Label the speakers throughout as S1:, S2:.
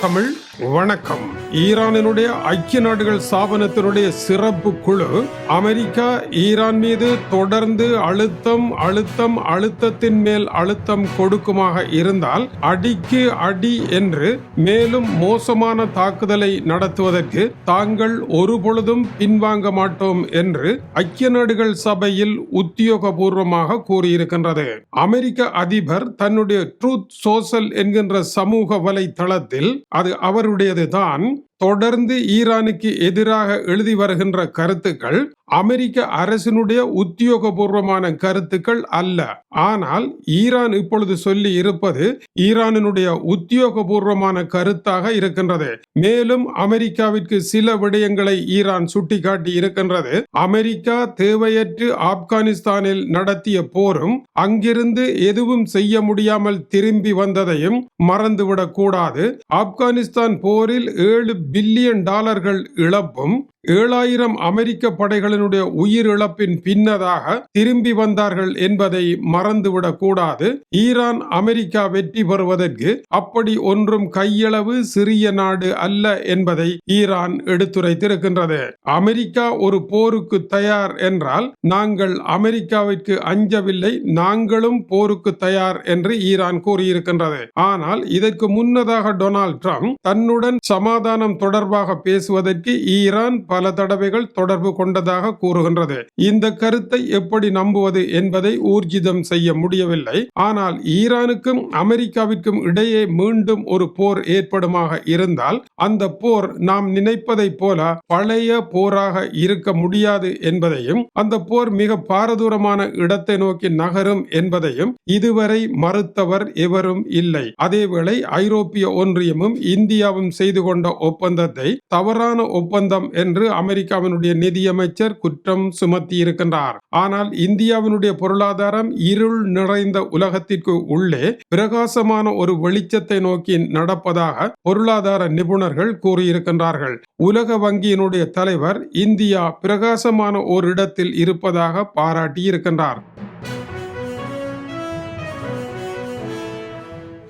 S1: தமிழ் வணக்கம். ஈரானினுடைய ஐக்கிய நாடுகள் ஸ்தாபனத்தினுடைய சிறப்பு குழு அமெரிக்கா ஈரான் மீது தொடர்ந்து அழுத்தம் அழுத்தம் அழுத்தத்தின் மேல் அழுத்தம் கொடுக்குமாக இருந்தால் அடிக்கு அடி என்று மேலும் மோசமான தாக்குதலை நடத்துவதற்கு தாங்கள் ஒருபொழுதும் பின்வாங்க மாட்டோம் என்று ஐக்கிய நாடுகள் சபையில் உத்தியோகபூர்வமாக கூறியிருக்கின்றது. அமெரிக்க அதிபர் தன்னுடைய ட்ரூத் சோசல் என்கின்ற சமூக வலைத்தளத்தில் அது அவர் அவருடையதுதான் தொடர்ந்து ஈரானுக்கு எதிராக எழுதி வருகின்ற கருத்துக்கள் அமெரிக்க அரசினுடைய உத்தியோகபூர்வமான கருத்துக்கள் அல்ல. ஆனால் ஈரான் இப்பொழுது சொல்லி இருப்பது ஈரானினுடைய உத்தியோகபூர்வமான கருத்தாக இருக்கின்றது. மேலும் அமெரிக்காவிற்கு சில விடயங்களை ஈரான் சுட்டிக்காட்டி இருக்கின்றது. அமெரிக்கா தேவையற்று ஆப்கானிஸ்தானில் நடத்திய போரும் அங்கிருந்து எதுவும் செய்ய முடியாமல் திரும்பி வந்ததையும் மறந்துவிடக் கூடாது. ஆப்கானிஸ்தான் போரில் ஏழு பில்லியன் டாலர்கள் இழப்பும் ஏழாயிரம் அமெரிக்க படைகளினுடைய உயிரிழப்பின் பின்னதாக திரும்பி வந்தார்கள் என்பதை மறந்துவிடக் கூடாது. ஈரான் அமெரிக்கா வெற்றி பெறுவதற்கு அப்படி ஒன்றும் கையளவு சிறிய நாடு அல்ல என்பதை ஈரான் எடுத்துரைத்திருக்கின்றது. அமெரிக்கா ஒரு போருக்கு தயார் என்றால் நாங்கள் அமெரிக்காவிற்கு அஞ்சவில்லை நாங்களும் போருக்கு தயார் என்று ஈரான் கூறியிருக்கின்றது. ஆனால் இதற்கு முன்னதாக டொனால்ட் ட்ரம்ப் தன்னுடன் சமாதானம் தொடர்பாக பேசுவதற்கு ஈரான் பல தடவைகள் தொடர்பு கொண்டதாக கூறுகின்றது. இந்த கருத்தை எப்படி நம்புவது என்பதை ஊர்ஜிதம் செய்ய முடியவில்லை. ஆனால் ஈரானுக்கும் அமெரிக்காவிற்கும் இடையே மீண்டும் ஒரு போர் ஏற்படுமாக இருந்தால் அந்த போர் நாம் நினைப்பதைப் போல பழைய போராக இருக்க முடியாது என்பதையும் அந்த போர் மிக பாரதூரமான இடத்தை நோக்கி நகரும் என்பதையும் இதுவரை மறுத்தவர் எவரும் இல்லை. அதேவேளை ஐரோப்பிய ஒன்றியமும் இந்தியாவும் செய்து கொண்ட ஒப்பந்தத்தை தவறான ஒப்பந்தம் என்று அமெரிக்காவினுடைய நிதியமைச்சர் குற்றம் சுமத்தி இருக்கின்றார் ஆனால் இந்தியாவினுடைய பொருளாதாரம் இருள் நிறைந்த உலகத்திற்கு உள்ளே பிரகாசமான ஒரு வெளிச்சத்தை நோக்கி நடப்பதாக பொருளாதார நிபுணர்கள் கூறியிருக்கின்றார்கள். உலக வங்கியினுடைய தலைவர் இந்தியா பிரகாசமான ஒரு இடத்தில் இருப்பதாக பாராட்டி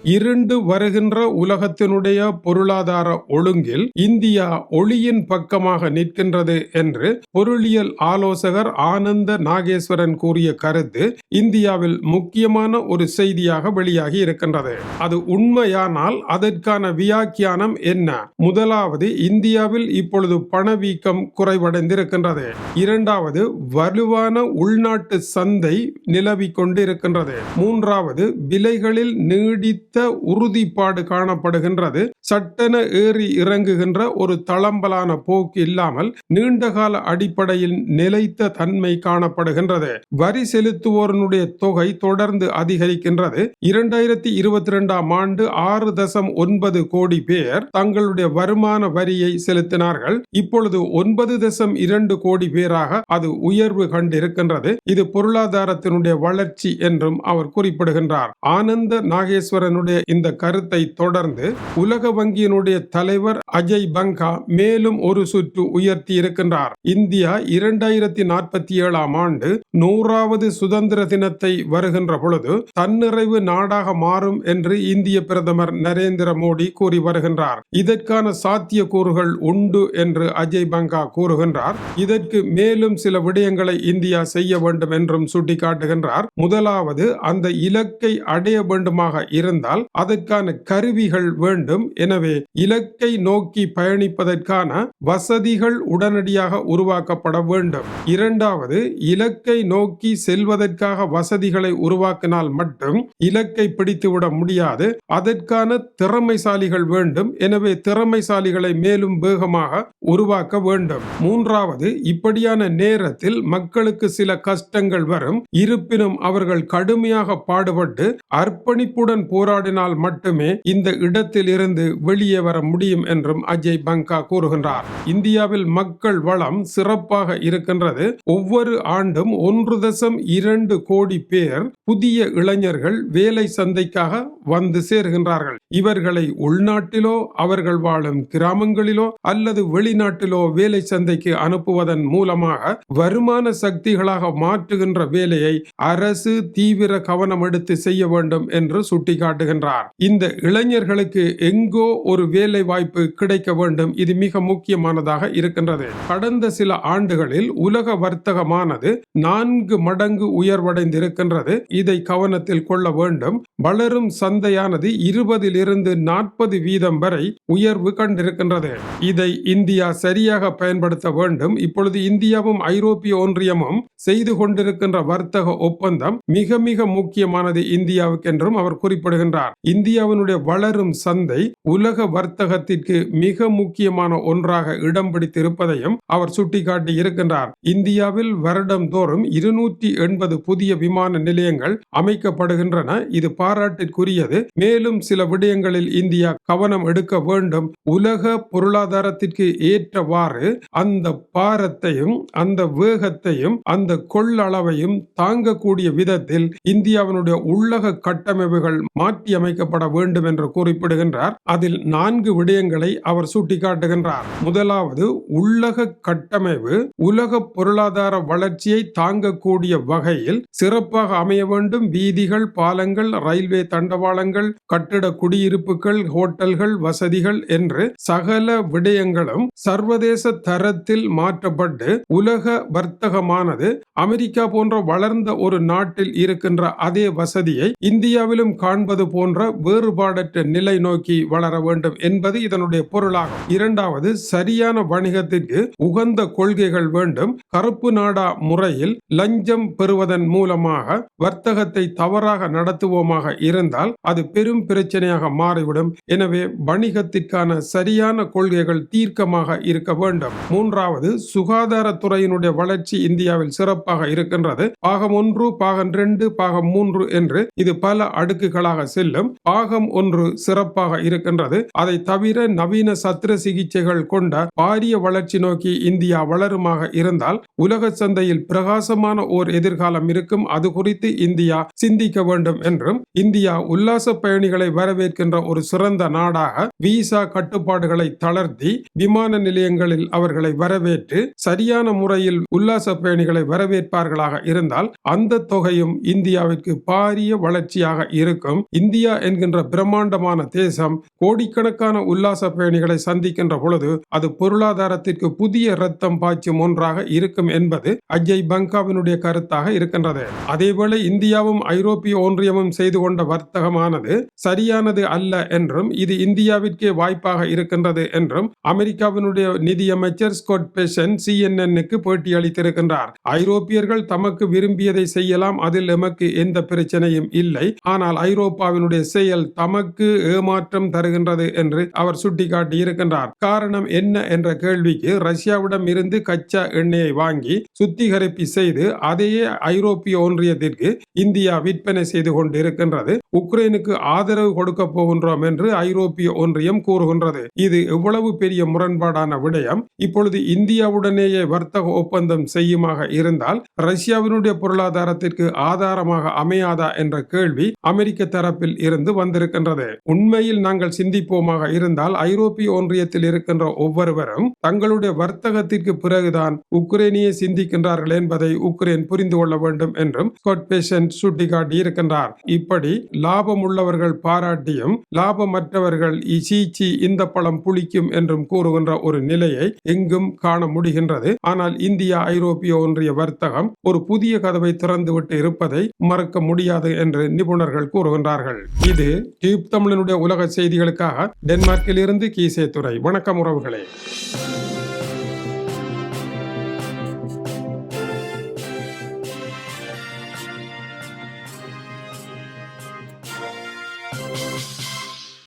S1: இருண்டு வருகின்ற உலகத்தினுடைய பொருளாதார ஒழுங்கில் இந்தியா ஒளியின் பக்கமாக நிற்கின்றது என்று பொருளியல் ஆலோசகர் ஆனந்த நாகேஸ்வரன் கூறிய கருத்து இந்தியாவில் முக்கியமான ஒரு செய்தியாக வெளியாகி இருக்கின்றது. அது உண்மையானால் அதற்கான வியாக்கியானம் என்ன? முதலாவது இந்தியாவில் இப்பொழுது பணவீக்கம் குறைவடைந்திருக்கின்றது. இரண்டாவது வலுவான உள்நாட்டு சந்தை நிலவிக் கொண்டிருக்கின்றது மூன்றாவது விலைகளில் நீடித்த உறுதிப்பாடு காணப்படுகின்றது. சட்டென ஏறி இறங்குகின்ற ஒரு தளம்பலான போக்கு இல்லாமல் நீண்டகால அடிப்படையில் நிலைத்த தன்மை காணப்படுகின்றது. வரி செலுத்துவோருடைய தொகை தொடர்ந்து அதிகரிக்கின்றது. இரண்டாயிரத்தி இருபத்தி ரெண்டாம் ஆண்டு ஆறு தசம் ஒன்பது கோடி பேர் தங்களுடைய வருமான வரியை செலுத்தினார்கள். இப்பொழுது ஒன்பது தசம் இரண்டு கோடி பேராக அது உயர்வு கண்டிருக்கின்றது. இது பொருளாதாரத்தினுடைய வளர்ச்சி என்றும் அவர் குறிப்பிடுகின்றார். ஆனந்த நாகேஸ்வரனுடைய இந்த கருத்தை தொடர்ந்து உலக வங்கியினுடைய தலைவர் அஜய் பங்கா மேலும் ஒரு சுற்று உயர்த்தி இருக்கின்றார். இந்தியா இரண்டாயிரத்தி நாற்பத்தி ஏழாம் ஆண்டு நூறாவது சுதந்திர தினத்தை வருகின்ற பொழுது தன்னிறைவு நாடாக மாறும் என்று இந்திய பிரதமர் நரேந்திர மோடி கூறி வருகின்றார். இதற்கான சாத்திய கூறுகள் உண்டு என்று அஜய் பங்கா கூறுகின்றார். இதற்கு மேலும் சில விடயங்களை இந்தியா செய்ய வேண்டும் என்றும் சுட்டிக்காட்டுகின்றார். முதலாவது அந்த இலக்கை அடைய வேண்டுமாக இருந்தால் அதற்கான கருவிகள் வேண்டும். எனவே இலக்கை நோக்கி பயணிப்பதற்கான வசதிகள் உடனடியாக உருவாக்கப்பட வேண்டும். இரண்டாவது இலக்கை நோக்கி செல்வதற்காக வசதிகளை உருவாக்கினால் மட்டும் இலக்கை பிடித்துவிட முடியாது. அதற்கான திறமைசாலிகள் வேண்டும். எனவே திறமைசாலிகளை மேலும் வேகமாக உருவாக்க வேண்டும். மூன்றாவது இப்படியான நேரத்தில் மக்களுக்கு சில கஷ்டங்கள் வரும். இருப்பினும் அவர்கள் கடுமையாக பாடுபட்டு அர்ப்பணிப்புடன் போராடினால் மட்டுமே இந்த இடத்தில் இருந்து வெளியே வர முடியும் என்றும் அஜய் பங்கா கூறுகின்றார். இந்தியாவில் மக்கள் வளம் சிறப்பாக இருக்கின்றது. ஒவ்வொரு ஆண்டும் ஒன்று தசம் இரண்டு கோடி பேர் புதிய இளைஞர்கள் வேலை சந்தைக்காக வந்து சேர்கின்றார்கள். இவர்களை உள்நாட்டிலோ அவர்கள் வாழும் கிராமங்களிலோ அல்லது வெளிநாட்டிலோ வேலை சந்தைக்கு அனுப்புவதன் மூலமாக வருமான சக்திகளாக மாற்றுகின்ற வேலையை அரசு தீவிர கவனம் எடுத்து செய்ய வேண்டும் என்று சுட்டிக்காட்டுகிறார். பேசுகின்றார் இந்த இளைஞர்களுக்கு எங்கோ ஒரு வேலை வாய்ப்பு கிடைக்க வேண்டும். இது மிக முக்கியமானதாக இருக்கின்றது. கடந்த சில ஆண்டுகளில் உலக வர்த்தகமானது நான்கு மடங்கு உயர்வடைந்திருக்கின்றது. இதை கவனத்தில் கொள்ள வேண்டும். வளரும் சந்தையானது இருபதிலிருந்து நாற்பது வீதம் வரை உயர்வு கண்டிருக்கின்றது. இதை இந்தியா சரியாக பயன்படுத்த வேண்டும். இப்பொழுது இந்தியாவும் ஐரோப்பிய ஒன்றியமும் செய்து கொண்டிருக்கின்ற வர்த்தக ஒப்பந்தம் மிக மிக முக்கியமானது இந்தியாவுக்கு என்றும் அவர் குறிப்பிடுகின்றார். இந்தியாவினுடைய வளரும் சந்தை உலக வர்த்தகத்திற்கு மிக முக்கியமான ஒன்றாக இடம் பிடித்திருப்பதையும் அவர் சுட்டிக்காட்டி இருக்கின்றார். இந்தியாவில் வருடம் தோறும் இருநூற்றி எண்பது புதிய விமான நிலையங்கள் அமைக்கப்படுகின்றன. இது பாராட்டிற்குரியது. மேலும் சில விடயங்களில் இந்தியா கவனம் எடுக்க வேண்டும். உலக பொருளாதாரத்திற்கு ஏற்றவாறு அந்த பாரத்தையும் அந்த வேகத்தையும் அந்த கொள்ளளவையும் தாங்கக்கூடிய விதத்தில் இந்தியாவினுடைய உள்ளக கட்டமைப்புகள் மாற்றி அமைக்கப்பட வேண்டும் என்று குறிப்பிடுகின்றார். அதில் நான்கு விடயங்களை அவர் சுட்டிக்காட்டுகின்றார். முதலாவது உள்ளக கட்டமைப்பு உலக பொருளாதார வளர்ச்சியை தாங்கக்கூடிய வகையில் சிறப்பாக அமைய வேண்டும். வீதிகள் பாலங்கள் ரயில் ரயில்வே தண்டவாளங்கள் கட்டிட குடியிருப்புகள் ஹோட்டல்கள் வசதிகள் என்று சகல விடயங்களும் சர்வதேச தரத்தில் மாற்றப்பட்டு உலக வர்த்தகமானது அமெரிக்கா போன்ற வளர்ந்த ஒரு நாட்டில் இருக்கின்ற அதே வசதியை இந்தியாவிலும் காண்பது போன்ற வேறுபாடற்ற நிலை நோக்கி வளர வேண்டும் என்பது இதனுடைய பொருளாகும். இரண்டாவது சரியான வணிகத்திற்கு உகந்த கொள்கைகள் வேண்டும். கருப்பு நாடா முறையில் லஞ்சம் பெறுவதன் மூலமாக வர்த்தகத்தை தவறாக நடத்துவோமாக அதிகமாக இருந்தால் அது பெரும் பிரச்சனையாக மாறிவிடும். எனவே வணிகத்திற்கான சரியான கொள்கைகள் தீர்க்கமாக இருக்க வேண்டும். மூன்றாவது சுகாதாரத்துறையினுடைய வளர்ச்சி இந்தியாவில் சிறப்பாக இருக்கின்றது. பாகம் ஒன்று பாகம் ரெண்டு பாகம் மூன்று என்று இது பல அடுக்குகளாக செல்லும். பாகம் ஒன்று சிறப்பாக இருக்கின்றது. அதை தவிர நவீன சத்திர சிகிச்சைகள் கொண்ட பாரிய வளர்ச்சி நோக்கி இந்தியா வளருமாக இருந்தால் உலக சந்தையில் பிரகாசமான ஓர் எதிர்காலம் இருக்கும். அது குறித்து இந்தியா சிந்திக்க வேண்டும் என்றும் இந்தியா உல்லாச பயணிகளை வரவேற்கின்ற ஒரு சிறந்த நாடாக விசா கட்டுப்பாடுகளை தளர்த்தி விமான நிலையங்களில் அவர்களை வரவேற்று சரியான முறையில் உல்லாச பயணிகளை வரவேற்பார்களாக இருந்தால் அந்த தொகையும் இந்தியாவிற்கு பாரிய வளர்ச்சியாக இருக்கும். இந்தியா என்கின்ற பிரம்மாண்டமான தேசம் கோடிக்கணக்கான உல்லாச பயணிகளை சந்திக்கின்ற பொழுது அது பொருளாதாரத்திற்கு புதிய ரத்தம் பாய்ச்சும் ஒன்றாக இருக்கும் என்பது அஜய் பங்காவினுடைய கருத்தாக இருக்கின்றது. அதேவேளை இந்தியாவும் ஐரோப்பிய ஒன்றியமும் செய்து கொண்ட வர்த்தகமானது சரியானது அல்ல என்றும் இது இந்தியாவிற்கே வாய்ப்பாக இருக்கின்றது என்றும் அமெரிக்காவினுடைய நிதியமைச்சர் ஸ்காட் பெஷன் சிஎன்என்னுக்கு பேட்டி அளித்திருக்கின்றார் ஐரோப்பியர்கள் தமக்கு விரும்பியதை செய்யலாம் அதில் எமக்கு எந்த பிரச்சனையும் இல்லை. ஆனால் ஐரோப்பாவினுடைய செயல் தமக்கு ஏமாற்றம் தருகின்றது என்று அவர் சுட்டிக்காட்டி இருக்கின்றார் காரணம் என்ன என்ற கேள்விக்கு ரஷ்யாவிடம் இருந்து கச்சா எண்ணெயை வாங்கி சுத்திகரிப்பு செய்து அதையே ஐரோப்பிய ஒன்றியத்திற்கு இந்தியா விற்பனை செய்து கொண்டிருக்கின்றது உக்ரைனுக்கு ஆதரவு கொடுக்க போகின்றோம் என்று ஐரோப்பிய ஒன்றியம் கூறுகின்றது. இது எவ்வளவு பெரிய முரண்பாடான விடயம். இப்பொழுது இந்தியாவுடனேயே வர்த்தக ஒப்பந்தம் செய்யுமாக இருந்தால் ரஷ்யாவினுடைய பொருளாதாரத்திற்கு ஆதாரமாக அமையாதா என்ற கேள்வி அமெரிக்க தரப்பில் இருந்து வந்திருக்கின்றது. உண்மையில் நாங்கள் சிந்திப்போமாக இருந்தால் ஐரோப்பிய ஒன்றியத்தில் இருக்கின்ற ஒவ்வொருவரும் தங்களுடைய வர்த்தகத்திற்கு பிறகுதான் உக்ரைனியை சிந்திக்கின்றார்கள் என்பதை உக்ரைன் புரிந்து கொள்ள வேண்டும் என்றும் ஸ்காட் பேஷன் சுட்டிக்காட்டி இருக்கின்றார் இப்படி லாபம் உள்ளவர்கள் பாராட்டியும் லாபமற்றவர்கள் இசீச்சி இந்த பழம் புளிக்கும் என்றும் கூறுகின்ற ஒரு நிலையை எங்கும் காண முடிகின்றது. ஆனால் இந்தியா ஐரோப்பிய ஒன்றிய வர்த்தகம் ஒரு புதிய கதவை திறந்துவிட்டு இருப்பதை மறுக்க முடியாது என்று நிபுணர்கள் கூறுகின்றார்கள். இது டியூப் தமிழனுடைய உலக செய்திகளுக்காக டென்மார்க்கில் இருந்து கீசே துறை வணக்கம் உறவுகளே.